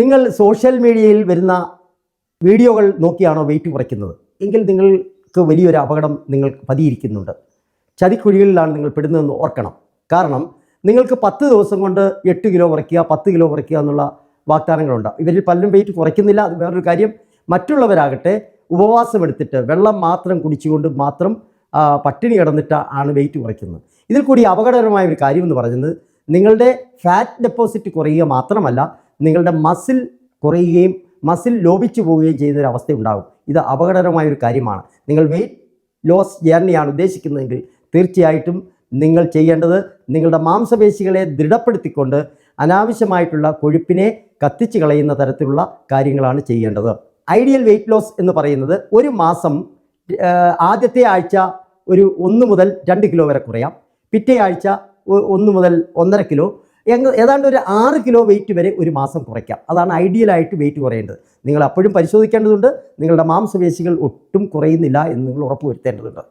നിങ്ങൾ സോഷ്യൽ മീഡിയയിൽ വരുന്ന വീഡിയോകൾ നോക്കിയാണോ വെയിറ്റ് കുറയ്ക്കുന്നത്? എങ്കിൽ നിങ്ങൾക്ക് വലിയൊരു അപകടം നിങ്ങൾ പതിയിരിക്കുന്നുണ്ട്. ചതിക്കുഴികളിലാണ് നിങ്ങൾ പെടുന്നതെന്ന് ഓർക്കണം. കാരണം നിങ്ങൾക്ക് പത്ത് ദിവസം കൊണ്ട് എട്ട് കിലോ കുറയ്ക്കുക പത്ത് കിലോ കുറയ്ക്കുക എന്നുള്ള വാഗ്ദാനങ്ങളുണ്ട്. ഇവരിൽ പലരും വെയിറ്റ് കുറയ്ക്കുന്നില്ല. അത് വേറൊരു കാര്യം മറ്റുള്ളവരാകട്ടെ ഉപവാസം എടുത്തിട്ട് വെള്ളം മാത്രം കുടിച്ചുകൊണ്ട് മാത്രം പട്ടിണി കിടന്നിട്ട് ആണ് വെയിറ്റ് കുറയ്ക്കുന്നത്. ഇതിൽ കൂടി അപകടകരമായ ഒരു കാര്യം എന്ന് പറയുന്നത് നിങ്ങളുടെ ഫാറ്റ് ഡെപ്പോസിറ്റ് കുറയുക മാത്രമല്ല നിങ്ങളുടെ മസിൽ കുറയുകയും മസിൽ ലോപിച്ചു പോവുകയും ചെയ്യുന്ന ഒരു അവസ്ഥ ഉണ്ടാകും. ഇത് അപകടകരമായ ഒരു കാര്യമാണ്. നിങ്ങൾ വെയിറ്റ് ലോസ് ജേർണിയാണ് ഉദ്ദേശിക്കുന്നതെങ്കിൽ തീർച്ചയായിട്ടും നിങ്ങൾ ചെയ്യേണ്ടത് നിങ്ങളുടെ മാംസപേശികളെ ദൃഢപ്പെടുത്തിക്കൊണ്ട് അനാവശ്യമായിട്ടുള്ള കൊഴുപ്പിനെ കത്തിച്ച് കളയുന്ന തരത്തിലുള്ള കാര്യങ്ങളാണ് ചെയ്യേണ്ടത്. ഐഡിയൽ വെയിറ്റ് ലോസ് എന്ന് പറയുന്നത് ഒരു മാസം ആദ്യത്തെ ആഴ്ച ഒരു ഒന്ന് മുതൽ രണ്ട് കിലോ വരെ കുറയാം. പിറ്റേ ആഴ്ച ഒന്ന് മുതൽ ഒന്നര കിലോ ഏതാണ്ട് ഒരു ആറ് കിലോ വെയിറ്റ് വരെ ഒരു മാസം കുറയ്ക്കാം. അതാണ് ഐഡിയലായിട്ട് വെയിറ്റ് കുറയേണ്ടത്. നിങ്ങൾ അപ്പോഴും പരിശോധിക്കേണ്ടതുണ്ട്. നിങ്ങളുടെ മാംസപേശികൾ ഒട്ടും കുറയുന്നില്ല എന്ന് നിങ്ങൾ ഉറപ്പുവരുത്തേണ്ടതുണ്ട്.